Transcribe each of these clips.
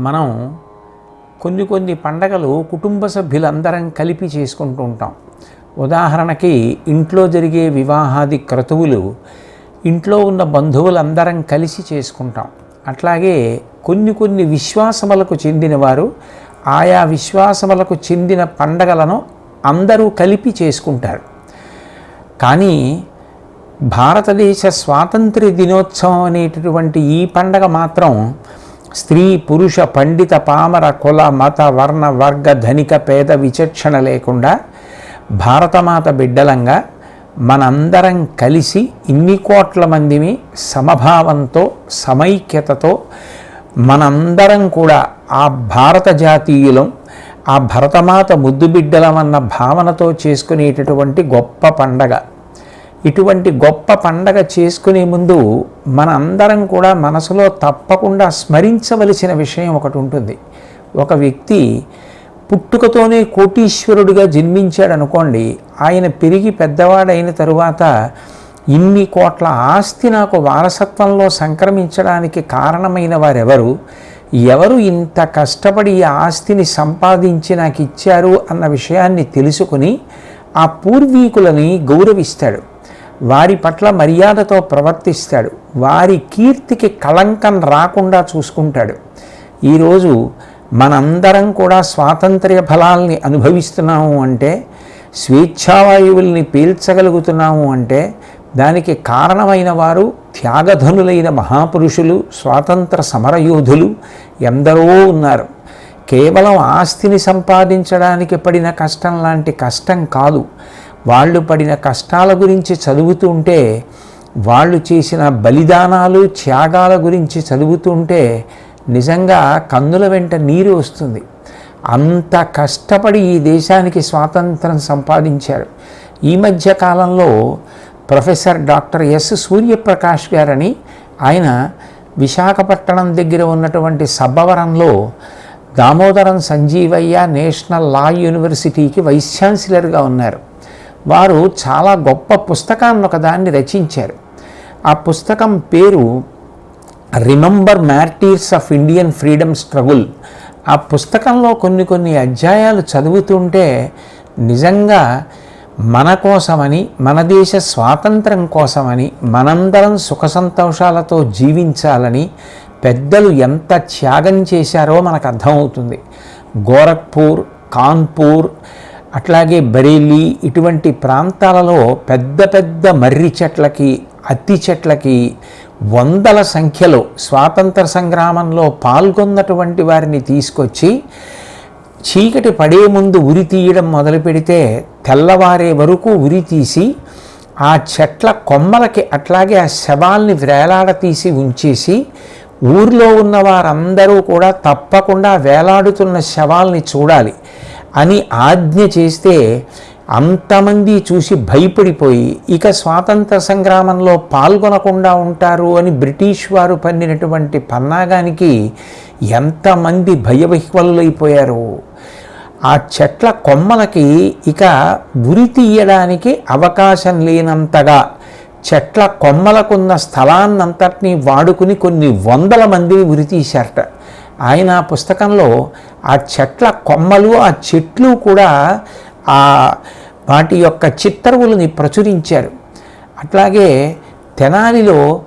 మనం కొన్ని కొన్ని పండగలు కుటుంబ సభ్యులందరం కలిపి చేసుకుంటూ ఉంటాం. ఉదాహరణకి ఇంట్లో జరిగే వివాహాది క్రతువులు ఇంట్లో ఉన్న బంధువులందరం కలిసి చేసుకుంటాం. అట్లాగే కొన్ని కొన్ని విశ్వాసములకు చెందినవారు ఆయా విశ్వాసములకు చెందిన పండగలను అందరూ కలిపి చేసుకుంటారు. కానీ భారతదేశ స్వాతంత్ర్య దినోత్సవం అనేటటువంటి ఈ పండగ మాత్రం స్త్రీ పురుష పండిత పామర కుల మత వర్ణ వర్గ ధనిక పేద విచక్షణ లేకుండా భారతమాత బిడ్డలంగా మనందరం కలిసి ఇన్ని కోట్ల మందిని సమభావంతో సమైక్యతతో మనందరం కూడా ఆ భారత జాతీయులం ఆ భరతమాత ముద్దు బిడ్డలమన్న భావనతో చేసుకునేటటువంటి గొప్ప పండగ. ఇటువంటి గొప్ప పండగ చేసుకునే ముందు మనందరం కూడా మనసులో తప్పకుండా స్మరించవలసిన విషయం ఒకటి ఉంటుంది. ఒక వ్యక్తి పుట్టుకతోనే కోటీశ్వరుడిగా జన్మించాడు అనుకోండి ఆయన పెరిగి పెద్దవాడైన తరువాత ఇన్ని కోట్ల ఆస్తి నాకు వారసత్వంలో సంక్రమించడానికి కారణమైన వారెవరు? ఎవరు ఇంత కష్టపడి ఈ ఆస్తిని సంపాదించి నాకు ఇచ్చారు అన్న విషయాన్ని తెలుసుకుని ఆ పూర్వీకులని గౌరవిస్తాడు. వారి పట్ల మర్యాదతో ప్రవర్తిస్తాడు. వారి కీర్తికి కళంకం రాకుండా చూసుకుంటాడు. ఈరోజు మనందరం కూడా స్వాతంత్ర్య ఫలాల్ని అనుభవిస్తున్నాము అంటే స్వేచ్ఛావాయువుల్ని పీల్చగలుగుతున్నాము అంటే దానికి కారణమైన వారు త్యాగధనులైన మహాపురుషులు స్వాతంత్ర సమరయోధులు ఎందరో ఉన్నారు. కేవలం ఆస్తిని సంపాదించడానికి పడిన కష్టం లాంటి కష్టం కాదు. వాళ్ళు పడిన కష్టాల గురించి చదువుతుంటే వాళ్ళు చేసిన బలిదానాలు త్యాగాల గురించి చదువుతుంటే నిజంగా కన్నుల వెంట నీరు వస్తుంది. అంత కష్టపడి ఈ దేశానికి స్వాతంత్రం సంపాదించారు. ఈ మధ్య కాలంలో ప్రొఫెసర్ డాక్టర్ ఎస్ సూర్యప్రకాష్ గారని ఆయన విశాఖపట్నం దగ్గర ఉన్నటువంటి సబ్బవరంలో దామోదరం సంజీవయ్య నేషనల్ లా యూనివర్సిటీకి వైస్ ఛాన్సలర్గా ఉన్నారు. వారు చాలా గొప్ప పుస్తకాన్ని ఒకదాన్ని రచించారు. ఆ పుస్తకం పేరు remember martyrs of Indian freedom struggle ఆ పుస్తకంలో కొన్ని కొన్ని అధ్యాయాలు చదువుతుంటే నిజంగా మన కోసమని మన దేశ స్వాతంత్రం కోసమని మనందరం సుఖ సంతోషాలతో జీవించాలని పెద్దలు ఎంత త్యాగం చేశారో మనకు అర్థమవుతుంది. గోరఖ్పూర్ కాన్పూర్ అట్లాగే బరేలీ ఇటువంటి ప్రాంతాలలో పెద్ద పెద్ద మర్రి చెట్లకి అత్తి చెట్లకి వందల సంఖ్యలో స్వాతంత్ర సంగ్రామంలో పాల్గొన్నటువంటి వారిని తీసుకొచ్చి చీకటి పడే ముందు ఉరి తీయడం మొదలు పెడితే తెల్లవారే వరకు ఉరి తీసి ఆ చెట్ల కొమ్మలకి అట్లాగే ఆ శవాల్ని వేలాడతీసి ఉంచేసి ఊర్లో ఉన్న వారందరూ కూడా తప్పకుండా వేలాడుతున్న శవాల్ని చూడాలి. అని ఆజ్ఞ చేస్తే అంతమంది చూసి భయపడిపోయి ఇక స్వాతంత్ర సంగ్రామంలో పాల్గొనకుండా ఉంటారు అని బ్రిటిష్ వారు పన్నినటువంటి పన్నాగానికి ఎంతమంది భయవిహ్వలులైపోయారు ఆ చెట్ల కొమ్మలకి ఇక ఉరి తీయడానికి అవకాశం లేనంతగా చెట్ల కొమ్మలకున్న స్థలాన్నంతటినీ వాడుకుని కొన్ని వందల మందిని ఉరి తీశారట. ఆయన ఆ పుస్తకంలో ఆ చెట్ల కొమ్మలు ఆ చెట్లు కూడా ఆ వాటి యొక్క చిత్తరువులని ప్రచురించారు. అట్లాగే తెనాలిలో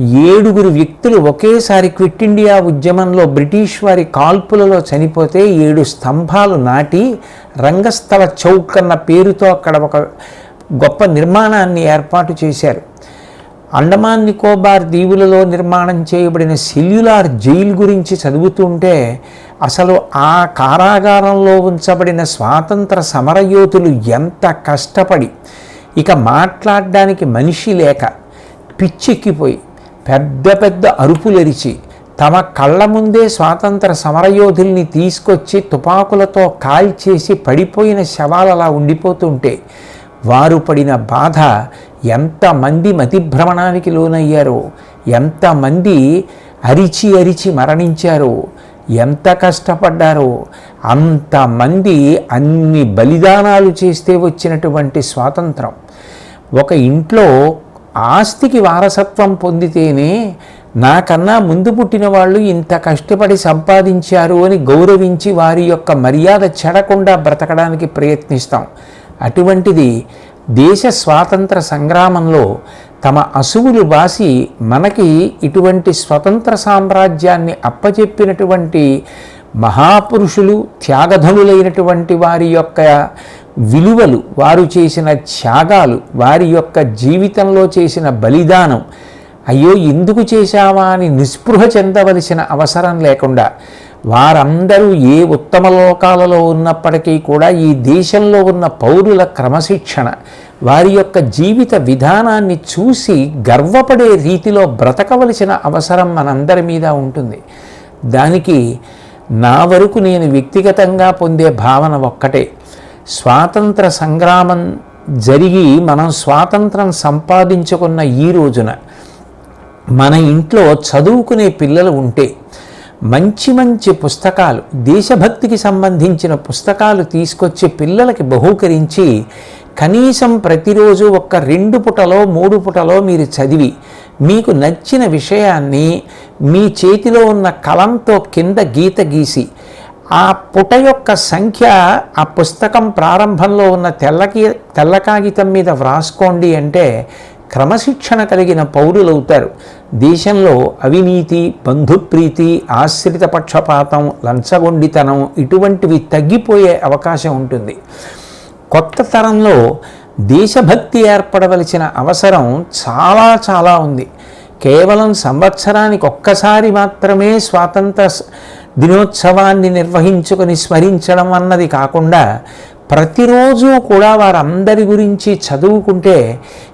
ఏడుగురు వ్యక్తులు ఒకేసారి క్విట్ ఇండియా ఉద్యమంలో బ్రిటిష్ వారి కాల్పులలో చనిపోతే ఏడు స్తంభాలు నాటి రంగస్థల చౌక్ అన్న పేరుతో అక్కడ ఒక గొప్ప నిర్మాణాన్ని ఏర్పాటు చేశారు. అండమాన్ నికోబార్ దీవులలో నిర్మాణం చేయబడిన సెల్యులార్ జైలు గురించి చదువుతుంటే అసలు ఆ కారాగారంలో ఉంచబడిన స్వాతంత్ర సమరయోధులు ఎంత కష్టపడి ఇక మాట్లాడడానికి మనిషి లేక పిచ్చెక్కిపోయి పెద్ద పెద్ద అరుపులెరిచి తమ కళ్ళ ముందే స్వాతంత్ర సమరయోధుల్ని తీసుకొచ్చి తుపాకులతో కాల్చేసి పడిపోయిన శవాలు అలా ఉండిపోతుంటే వారు పడిన బాధ ఎంతమంది మతిభ్రమణానికి లోనయ్యారో ఎంతమంది అరిచి అరిచి మరణించారో ఎంత కష్టపడ్డారో అంతమంది అన్ని బలిదానాలు చేస్తే వచ్చినటువంటి స్వాతంత్రం. ఒక ఇంట్లో ఆస్తికి వారసత్వం పొందితేనే నాకన్నా ముందు పుట్టిన వాళ్ళు ఇంత కష్టపడి సంపాదించారు అని గౌరవించి వారి యొక్క మర్యాద చెడకుండా బ్రతకడానికి ప్రయత్నిస్తాం. అటువంటిది దేశ స్వాతంత్ర సంగ్రామంలో తమ అసువులు బాసి మనకి ఇటువంటి స్వతంత్ర సామ్రాజ్యాన్ని అప్పచెప్పినటువంటి మహాపురుషులు త్యాగధనులైనటువంటి వారి యొక్క విలువలు వారు చేసిన త్యాగాలు వారి యొక్క జీవితంలో చేసిన బలిదానం అయ్యో ఎందుకు చేశావా అని నిస్పృహ చెందవలసిన అవసరం లేకుండా వారందరూ ఏ ఉత్తమ లోకాలలో ఉన్నప్పటికీ కూడా ఈ దేశంలో ఉన్న పౌరుల క్రమశిక్షణ వారి యొక్క జీవిత విధానాన్ని చూసి గర్వపడే రీతిలో బ్రతకవలసిన అవసరం మనందరి మీద ఉంటుంది. దానికి నా వరకు నేను వ్యక్తిగతంగా పొందే భావన ఒక్కటే. స్వాతంత్ర సంగ్రామం జరిగి మనం స్వాతంత్రం సంపాదించుకున్న ఈ రోజున మన ఇంట్లో చదువుకునే పిల్లలు ఉంటే మంచి మంచి పుస్తకాలు దేశభక్తికి సంబంధించిన పుస్తకాలు తీసుకొచ్చి పిల్లలకి బహూకరించి కనీసం ప్రతిరోజు ఒక్క రెండు పుటలో మూడు పుటలో మీరు చదివి మీకు నచ్చిన విషయాన్ని మీ చేతిలో ఉన్న కలంతో కింద గీత గీసి ఆ పుట యొక్క సంఖ్య ఆ పుస్తకం ప్రారంభంలో ఉన్న తెల్లకి తెల్ల కాగితం మీద వ్రాసుకోండి అంటే క్రమశిక్షణ కలిగిన పౌరులవుతారు. దేశంలో అవినీతి బంధుప్రీతి ఆశ్రిత పక్షపాతం లంచగొండితనం ఇటువంటివి తగ్గిపోయే అవకాశం ఉంటుంది. కొత్త తరంలో దేశభక్తి ఏర్పడవలసిన అవసరం చాలా చాలా ఉంది. కేవలం సంవత్సరానికి ఒక్కసారి మాత్రమే స్వాతంత్ర దినోత్సవాన్ని నిర్వహించుకొని స్మరించడం అన్నది కాకుండా ప్రతిరోజు కూడా వారందరి గురించి చదువుకుంటే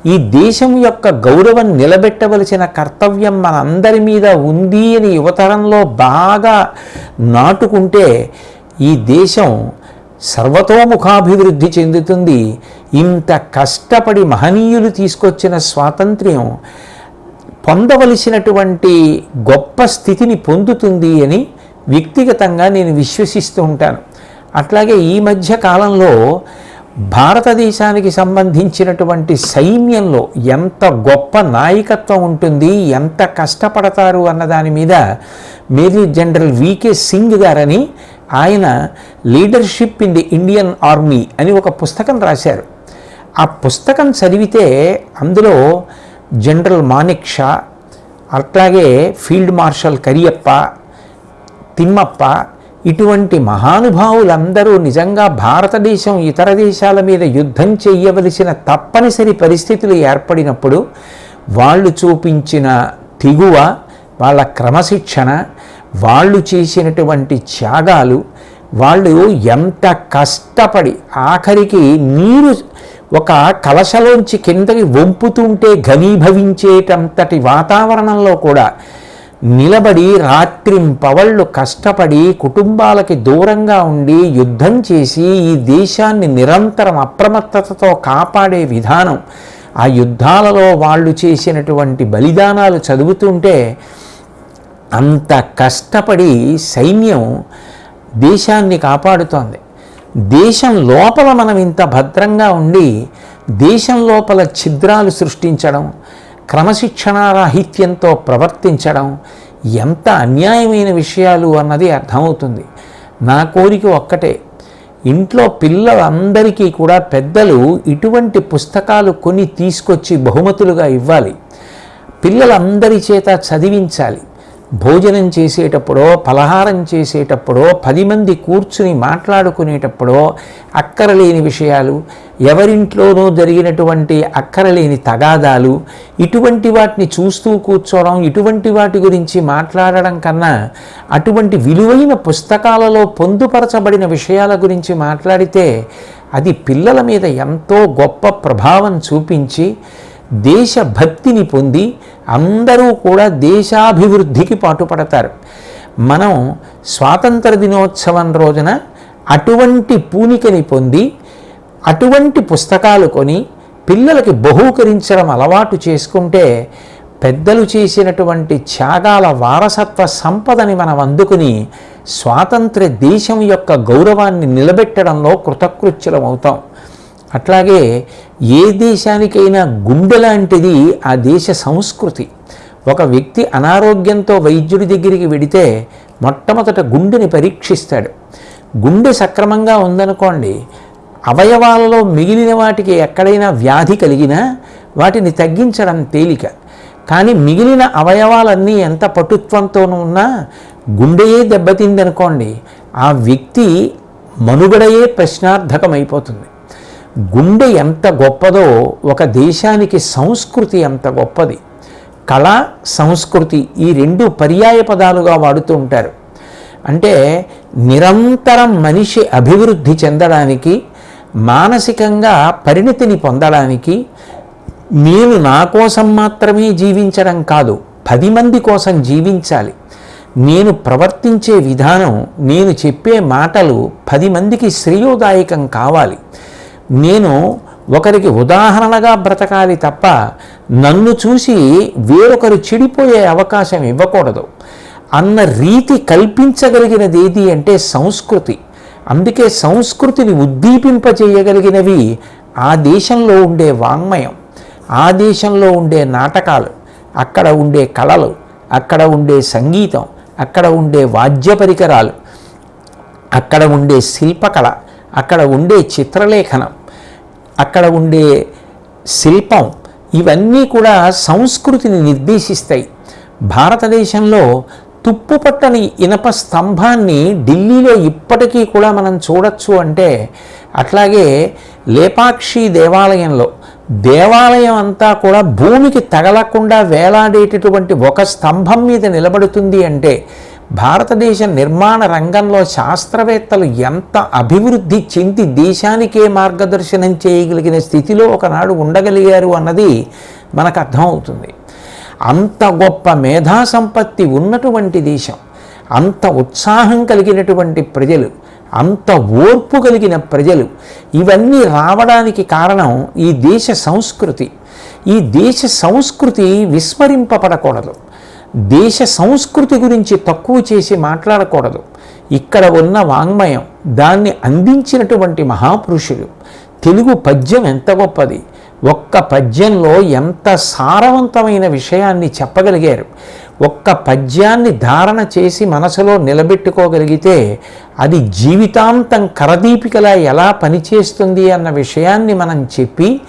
ఈ దేశం యొక్క గౌరవం నిలబెట్టవలసిన కర్తవ్యం మనందరి మీద ఉంది అని యువతరంలో బాగా నాటుకుంటే ఈ దేశం సర్వతోముఖాభివృద్ధి చెందుతుంది. ఇంత కష్టపడి మహనీయులు తీసుకొచ్చిన స్వాతంత్ర్యం పొందవలసినటువంటి గొప్ప స్థితిని పొందుతుంది అని వ్యక్తిగతంగా నేను విశ్వసిస్తూ ఉంటాను. అట్లాగే ఈ మధ్య కాలంలో భారతదేశానికి సంబంధించినటువంటి సైన్యంలో ఎంత గొప్ప నాయకత్వం ఉంటుంది ఎంత కష్టపడతారు అన్న దాని మీద మేజర్ జనరల్ వికే సింగ్ గారని ఆయన leadership in the Indian army అని ఒక పుస్తకం రాశారు. ఆ పుస్తకం చదివితే అందులో జనరల్ మాణిక్ షా అట్లాగే ఫీల్డ్ మార్షల్ కరియప్ప తిమ్మప్ప ఇటువంటి మహానుభావులందరూ నిజంగా భారతదేశం ఇతర దేశాల మీద యుద్ధం చేయవలసిన తప్పనిసరి పరిస్థితులు ఏర్పడినప్పుడు వాళ్ళు చూపించిన తిగువ వాళ్ళ క్రమశిక్షణ వాళ్ళు చేసినటువంటి త్యాగాలు వాళ్ళు ఎంత కష్టపడి ఆఖరికి నీరు ఒక కలశలోంచి కిందకి వంపుతుంటే ఘనీభవించేటంతటి వాతావరణంలో కూడా నిలబడి రాత్రింపవళ్ళు కష్టపడి కుటుంబాలకి దూరంగా ఉండి యుద్ధం చేసి ఈ దేశాన్ని నిరంతరం అప్రమత్తతతో కాపాడే విధానం ఆ యుద్ధాలలో వాళ్ళు చేసినటువంటి బలిదానాలు చదువుతుంటే అంత కష్టపడి సైన్యం దేశాన్ని కాపాడుతోంది. దేశం లోపల మనం ఇంత భద్రంగా ఉండి దేశం లోపల ఛిద్రాలు సృష్టించడం క్రమశిక్షణారాహిత్యంతో ప్రవర్తించడం ఎంత అన్యాయమైన విషయాలు అన్నది అర్థమవుతుంది. నా కోరిక ఒక్కటే. ఇంట్లో పిల్లలందరికీ కూడా పెద్దలు ఇటువంటి పుస్తకాలు కొని తీసుకొచ్చి బహుమతులుగా ఇవ్వాలి. పిల్లలందరి చేత చదివించాలి. భోజనం చేసేటప్పుడో పలహారం చేసేటప్పుడో పది మంది కూర్చుని మాట్లాడుకునేటప్పుడో అక్కరలేని విషయాలు ఎవరింట్లోనూ జరిగినటువంటి అక్కరలేని తగాదాలు ఇటువంటి వాటిని చూస్తూ కూర్చోవడం ఇటువంటి వాటి గురించి మాట్లాడడం కన్నా అటువంటి విలువైన పుస్తకాలలో పొందుపరచబడిన విషయాల గురించి మాట్లాడితే అది పిల్లల మీద ఎంతో గొప్ప ప్రభావం చూపించి దేశభక్తిని పొంది అందరూ కూడా దేశాభివృద్ధికి పాటుపడతారు. మనం స్వాతంత్ర దినోత్సవం రోజున అటువంటి పూనికని పొంది అటువంటి పుస్తకాలు కొని పిల్లలకి బహూకరించడం అలవాటు చేసుకుంటే పెద్దలు చేసినటువంటి త్యాగాల వారసత్వ సంపదని మనం అందుకుని స్వాతంత్ర దేశం యొక్క గౌరవాన్ని నిలబెట్టడంలో కృతకృత్యులం అవుతాం అట్లాగే ఏ దేశానికైనా గుండె లాంటిది ఆ దేశ సంస్కృతి. ఒక వ్యక్తి అనారోగ్యంతో వైద్యుడి దగ్గరికి వెడితే మొట్టమొదట గుండెని పరీక్షిస్తాడు. గుండె సక్రమంగా ఉందనుకోండి అవయవాలలో మిగిలిన వాటికి ఎక్కడైనా వ్యాధి కలిగినా వాటిని తగ్గించడం తేలిక. కానీ మిగిలిన అవయవాలన్నీ ఎంత పటుత్వంతోనూ ఉన్నా గుండెయే దెబ్బతిందనుకోండి ఆ వ్యక్తి మనుగడయే ప్రశ్నార్థకమైపోతుంది. గుండె ఎంత గొప్పదో ఒక దేశానికి సంస్కృతి ఎంత గొప్పది. కళ సంస్కృతి ఈ రెండు పర్యాయ పదాలుగా వాడుతూ ఉంటారు. అంటే నిరంతరం మనిషి అభివృద్ధి చెందడానికి మానసికంగా పరిణతిని పొందడానికి నేను నా కోసం మాత్రమే జీవించడం కాదు పది మంది కోసం జీవించాలి. నేను ప్రవర్తించే విధానం నేను చెప్పే మాటలు పది మందికి శ్రేయోదాయకం కావాలి. నేను ఒకరికి ఉదాహరణగా బ్రతకాలి తప్ప నన్ను చూసి వేరొకరు చెడిపోయే అవకాశం ఇవ్వకూడదు. అన్న రీతి కల్పించగలిగినది ఏది అంటే సంస్కృతి. అందుకే సంస్కృతిని ఉద్దీపింపజేయగలిగినవి ఆ దేశంలో ఉండే వాంగ్మయం ఆ దేశంలో ఉండే నాటకాలు అక్కడ ఉండే కళలు అక్కడ ఉండే సంగీతం అక్కడ ఉండే వాద్య పరికరాలు అక్కడ ఉండే శిల్పకళ అక్కడ ఉండే చిత్రలేఖనం అక్కడ ఉండే శిల్పం ఇవన్నీ కూడా సంస్కృతిని నిర్దేశిస్తాయి. భారతదేశంలో తుప్పుపట్టని ఇనప స్తంభాన్ని ఢిల్లీలో ఇప్పటికీ కూడా మనం చూడొచ్చు అంటే అట్లాగే లేపాక్షి దేవాలయంలో దేవాలయం అంతా కూడా భూమికి తగలకుండా వేలాడేటటువంటి ఒక స్తంభం మీద నిలబడుతుంది అంటే భారతదేశ నిర్మాణ రంగంలో శాస్త్రవేత్తలు ఎంత అభివృద్ధి చెంది దేశానికే మార్గదర్శనం చేయగలిగిన స్థితిలో ఒకనాడు ఉండగలిగారు అన్నది మనకు అర్థమవుతుంది. అంత గొప్ప మేధా సంపత్తి ఉన్నటువంటి దేశం అంత ఉత్సాహం కలిగినటువంటి ప్రజలు అంత ఓర్పు కలిగిన ప్రజలు ఇవన్నీ రావడానికి కారణం ఈ దేశ సంస్కృతి. ఈ దేశ సంస్కృతి విస్మరింపబడకూడదు. దేశ సంస్కృతి గురించి తక్కువ చేసి మాట్లాడకూడదు. ఇక్కడ ఉన్న వాంగ్మయం దాన్ని అందించినటువంటి మహాపురుషులు తెలుగు పద్యం ఎంత గొప్పది ఒక్క పద్యంలో ఎంత సారవంతమైన విషయాన్ని చెప్పగలిగారు ఒక్క పద్యాన్ని ధారణ చేసి మనసులో నిలబెట్టుకోగలిగితే అది జీవితాంతం కరదీపికలా ఎలా పనిచేస్తుంది అన్న విషయాన్ని మనం చెప్పి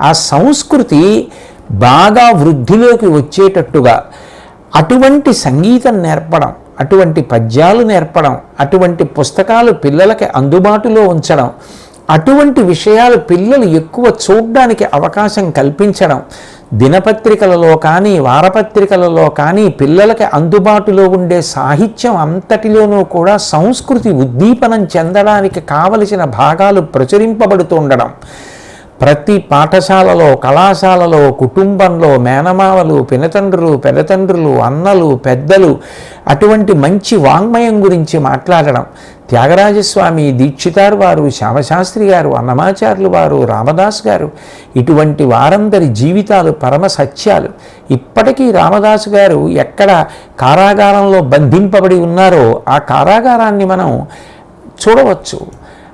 ఆ సంస్కృతి బాగా వృద్ధిలోకి వచ్చేటట్టుగా అటువంటి సంగీతం నేర్పడం అటువంటి పద్యాలు నేర్పడం అటువంటి పుస్తకాలు పిల్లలకి అందుబాటులో ఉంచడం అటువంటి విషయాలు పిల్లలు ఎక్కువ చూడడానికి అవకాశం కల్పించడం దినపత్రికలలో కానీ వారపత్రికలలో కానీ పిల్లలకి అందుబాటులో ఉండే సాహిత్యం అంతటిలోనూ కూడా సంస్కృతి ఉద్దీపనం చెందడానికి కావలసిన భాగాలు ప్రచురింపబడుతుండడం ప్రతి పాఠశాలలో కళాశాలలో కుటుంబంలో మేనమావలు పినతండ్రులు పెదతండ్రులు అన్నలు పెద్దలు అటువంటి మంచి వాంగ్మయం గురించి మాట్లాడడం. త్యాగరాజస్వామి దీక్షితారు వారు శ్యామశాస్త్రి గారు అన్నమాచార్యులు వారు రామదాస్ గారు ఇటువంటి వారందరి జీవితాలు పరమ సత్యాలు. ఇప్పటికీ రామదాసు గారు ఎక్కడ కారాగారంలో బంధింపబడి ఉన్నారో ఆ కారాగారాన్ని మనం చూడవచ్చు.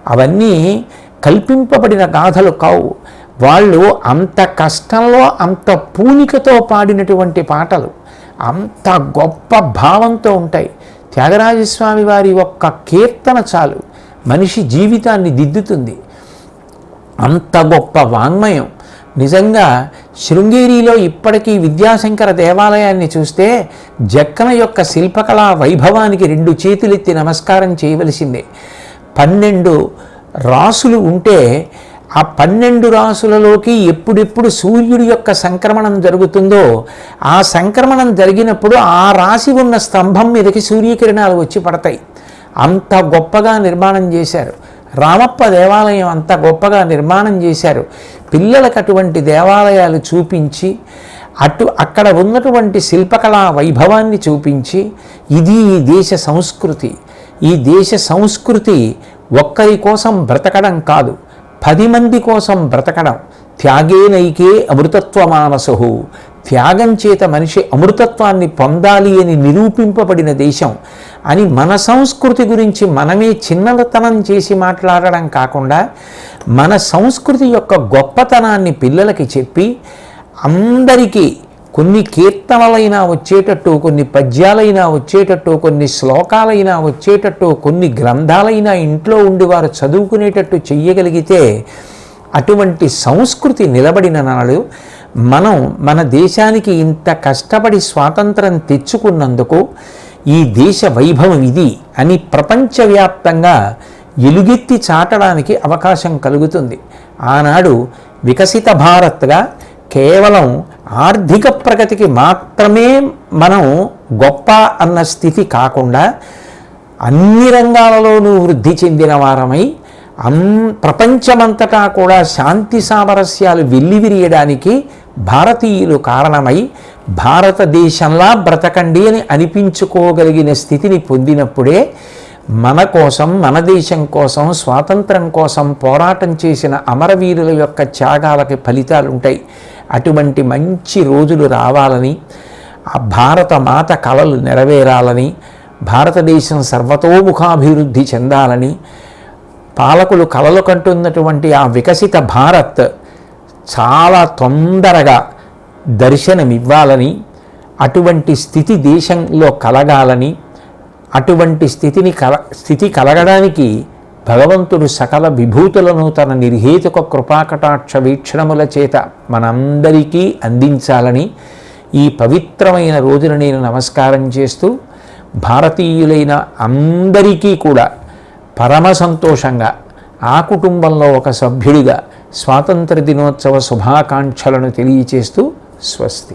అవన్నీ కల్పింపబడిన గాథలు కావు. వాళ్ళు అంత కష్టంలో అంత పూనికతో పాడినటువంటి పాటలు అంత గొప్ప భావంతో ఉంటాయి. త్యాగరాజస్వామి వారి ఒక్క కీర్తన చాలు. మనిషి జీవితాన్ని దిద్దుతుంది. అంత గొప్ప వాంగ్మయం. నిజంగా శృంగేరిలో ఇప్పటికీ విద్యాశంకర దేవాలయాన్ని చూస్తే జక్కన యొక్క శిల్పకళా వైభవానికి రెండు చేతులెత్తి నమస్కారం చేయవలసిందే. పన్నెండు రాసులు ఉంటే ఆ పన్నెండు రాసులలోకి ఎప్పుడెప్పుడు సూర్యుడి యొక్క సంక్రమణం జరుగుతుందో ఆ సంక్రమణం జరిగినప్పుడు ఆ రాశి ఉన్న స్తంభం మీదకి సూర్యకిరణాలు వచ్చి పడతాయి. అంత గొప్పగా నిర్మాణం చేశారు. రామప్ప దేవాలయం అంత గొప్పగా నిర్మాణం చేశారు. పిల్లలకు అటువంటి దేవాలయాలు చూపించి అటు అక్కడ ఉన్నటువంటి శిల్పకళా వైభవాన్ని చూపించి ఇది ఈ దేశ సంస్కృతి. ఈ దేశ సంస్కృతి ఒక్కరి కోసం బ్రతకడం కాదు పది మంది కోసం బ్రతకడం. త్యాగేనైకే అమృతత్వ మానసు త్యాగం చేత మనిషి అమృతత్వాన్ని పొందాలి అని నిరూపింపబడిన దేశం అని మన సంస్కృతి గురించి మనమే చిన్నతనం చేసి మాట్లాడడం కాకుండా మన సంస్కృతి యొక్క గొప్పతనాన్ని పిల్లలకి చెప్పి అందరికీ కొన్ని కీర్తనలైనా వచ్చేటట్టు కొన్ని పద్యాలైనా వచ్చేటట్టు కొన్ని శ్లోకాలైనా వచ్చేటట్టు కొన్ని గ్రంథాలైనా ఇంట్లో ఉండి వారు చదువుకునేటట్టు చెయ్యగలిగితే అటువంటి సంస్కృతి నిలబడిన నాడు మనం మన దేశానికి ఇంత కష్టపడి స్వాతంత్రం తెచ్చుకున్నందుకు ఈ దేశ వైభవం ఇది అని ప్రపంచవ్యాప్తంగా ఎలుగెత్తి చాటడానికి అవకాశం కలుగుతుంది. ఆనాడు వికసిత భారత్గా కేవలం ఆర్థిక ప్రగతికి మాత్రమే మనం గొప్ప అన్న స్థితి కాకుండా అన్ని రంగాలలోనూ వృద్ధి చెందిన వారమై అం ప్రపంచమంతటా కూడా శాంతి సామరస్యాలు వెల్లివిరియడానికి భారతీయులు కారణమై భారతదేశంలా బ్రతకండి అని అనిపించుకోగలిగిన స్థితిని పొందినప్పుడే మన కోసం మన దేశం కోసం స్వాతంత్రం కోసం పోరాటం చేసిన అమరవీరుల యొక్క త్యాగాలకి ఫలితాలు ఉంటాయి అటువంటి మంచి రోజులు రావాలని ఆ భారత మాత కళలు నెరవేరాలని భారతదేశం సర్వతోముఖాభివృద్ధి చెందాలని పాలకులు కలలు కంటున్నటువంటి ఆ వికసిత భారత్ చాలా తొందరగా దర్శనమివ్వాలని అటువంటి స్థితి దేశంలో కలగాలని అటువంటి స్థితిని కల స్థితి కలగడానికి భగవంతుడు సకల విభూతులను తన నిర్హేతుక కృపాకటాక్ష వీక్షణముల చేత మనందరికీ అందించాలని ఈ పవిత్రమైన రోజున నేను నమస్కారం చేస్తూ భారతీయులైన అందరికీ కూడా పరమ సంతోషంగా ఆ కుటుంబంలో ఒక సభ్యుడిగా స్వాతంత్ర దినోత్సవ శుభాకాంక్షలను తెలియచేస్తూ స్వస్తి.